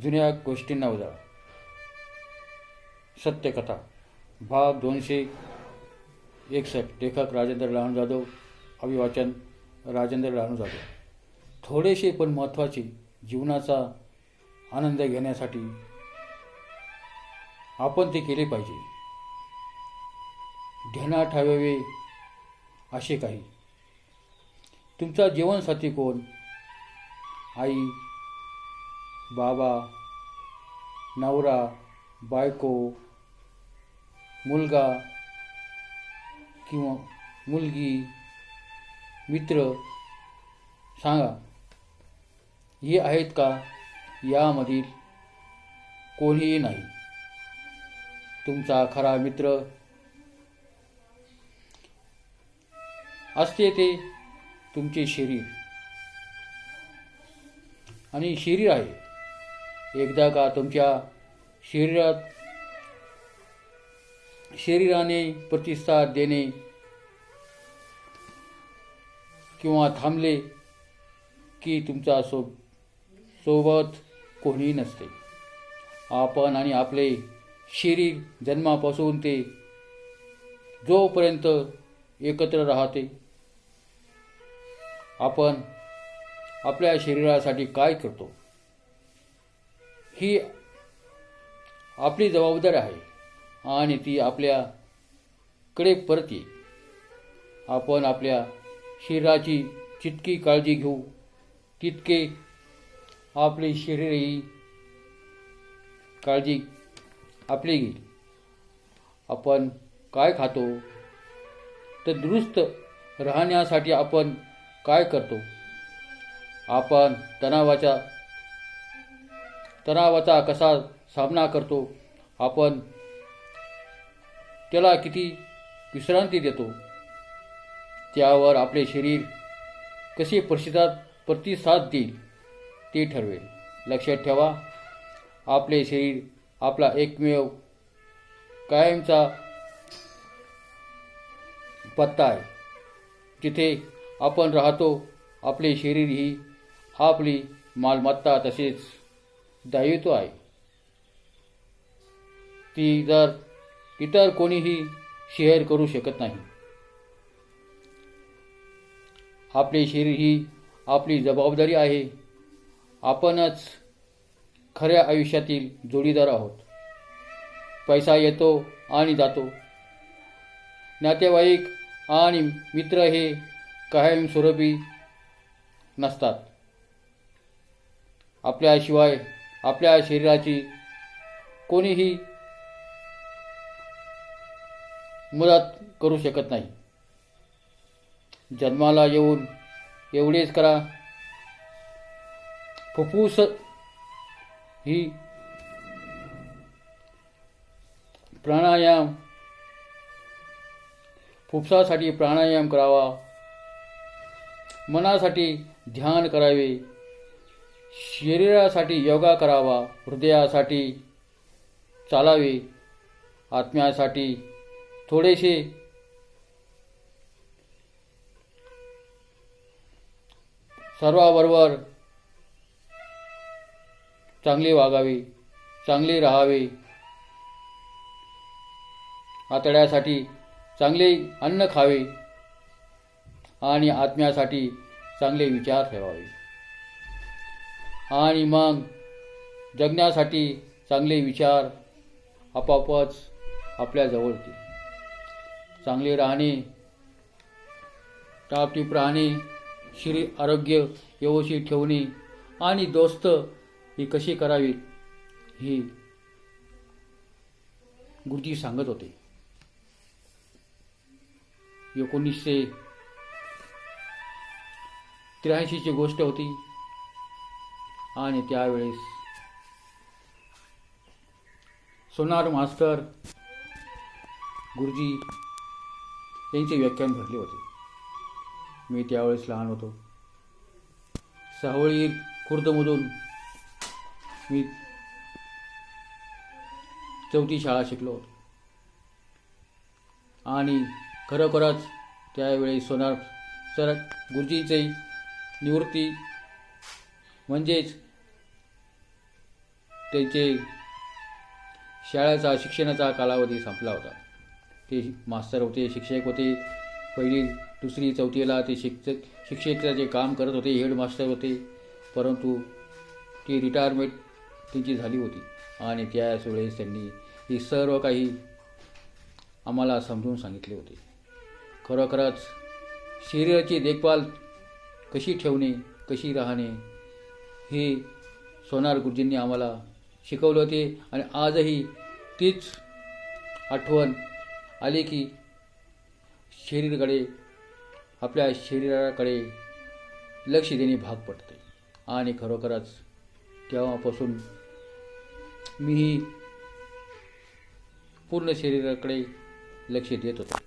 जुन्या गोष्टींना उजाळा. सत्यकथा. भाग दोनशे एकसष्ट. लेखक राजेंद्र लहान जाधव. अभिवाचन राजेंद्र लहानू जाधव. थोडेसे पण महत्त्वाचे जीवनाचा आनंद घेण्यासाठी आपण ते केले पाहिजे. ध्यानात ठेवावे असे काही. तुमचा जीवनसाथी कोण? आई बाबा नवरा बायको मुलगा किंवा मुलगी मित्र सांगा हे आहेत का यामधील कोणीही नाही? तुमचा खरा मित्र असते ते तुमचे शरीर. आणि शरीर आहे. एकदा का तुमच्या शरीरात शरीराने प्रतिसाद देणे किंवा थांबले की तुमचा सो सोबत कोणीही नसते. आपण आणि आपले शरीर जन्मापासून ते जोपर्यंत एकत्र राहते आपण आपल्या शरीरासाठी काय करतो? ही आपली जबाबदारी आहे. आणि ती आपल्याकडे परत येईल आपण आपल्या शरीराची जितकी काळजी घेऊ तितके आपले शरीरही काळजी आपली घेईल. आपण काय खातो तर दुरुस्त राहण्यासाठी आपण काय करतो? आपण तणावाचा तणावाचा कसा सामना करतो आपण त्याला किती विश्रांती देतो? त्यावर आपले शरीर कसे प्रतिसाद प्रतिसाद देईल ते ठरवेल. लक्षात ठेवा आपले शरीर आपला एकमेव कायमचा पत्ता आहे. जिथे आपण राहतो आपले शरीर ही आपली मालमत्ता तसेच दायित्व आहे. ती जर इतर कोणीही शेअर करू शकत नाही. आपले शरीर ही आपली जबाबदारी आहे. आपणच खऱ्या आयुष्यातील जोडीदार आहोत. पैसा येतो आणि जातो. नातेवाईक आणि मित्र हे कायमस्वरूपी नसतात. आपल्याशिवाय आपल्या शरीराची कोणीही मदत करू शकत नाही. जन्माला येऊन एवढेच करा. फुफ्फुस ही प्राणायाम फुफ्सासाठी प्राणायाम करावा. मनासाठी ध्यान करावे. शरीरासाठी योगा करावा हृदयासाठी चालावे आत्म्यासाठी थोडेसे सर्वाबरोबर चांगले वागावे चांगले राहावे. आतड्यासाठी चांगले अन्न खावे आणि आत्म्यासाठी चांगले विचार ठेवावे. आणि मग जगण्यासाठी चांगले विचार आपापच आपल्याजवळ येतील. चांगले राहणे टापटीप राहणे शरीर आरोग्य व्यवस्थित ठेवणे आणि दोस्त ही कशी करावी ही गुरुजी सांगत होते. एकोणीसशे त्र्याऐंशीची गोष्ट होती. आणि त्यावेळेस सोनार मास्टर गुरुजी यांचे व्याख्यान भरले होते. मी त्यावेळेस लहान होतो. सावळी खुर्दमधून मी चौथी शाळा शिकलो होतो. आणि खरोखरच त्यावेळी सोनार सर गुरुजीचे निवृत्ती म्हणजेच त्यांचे शाळेचा शिक्षणाचा कालावधी संपला होता. ते मास्तर होते शिक्षक होते. पहिली दुसरी चौथीला ते शिक्षक शिक्षकाचे काम करत होते हेडमास्टर होते. परंतु ती रिटायरमेंट त्यांची झाली होती. आणि त्याच वेळेस त्यांनी ही सर्व काही आम्हाला समजून सांगितले होते. खरोखरच शरीराची देखभाल कशी ठेवणे कशी राहणे हे सोनार गुरुजींनी आम्हाला शिकवले होते. आणि आजही तीच आठवण आली की शरीराकडे आपल्या शरीराकडे लक्ष देणे भाग पडते आणि खरोखरच तेव्हापासून मीही पूर्ण शरीराकडे लक्ष देत होतो.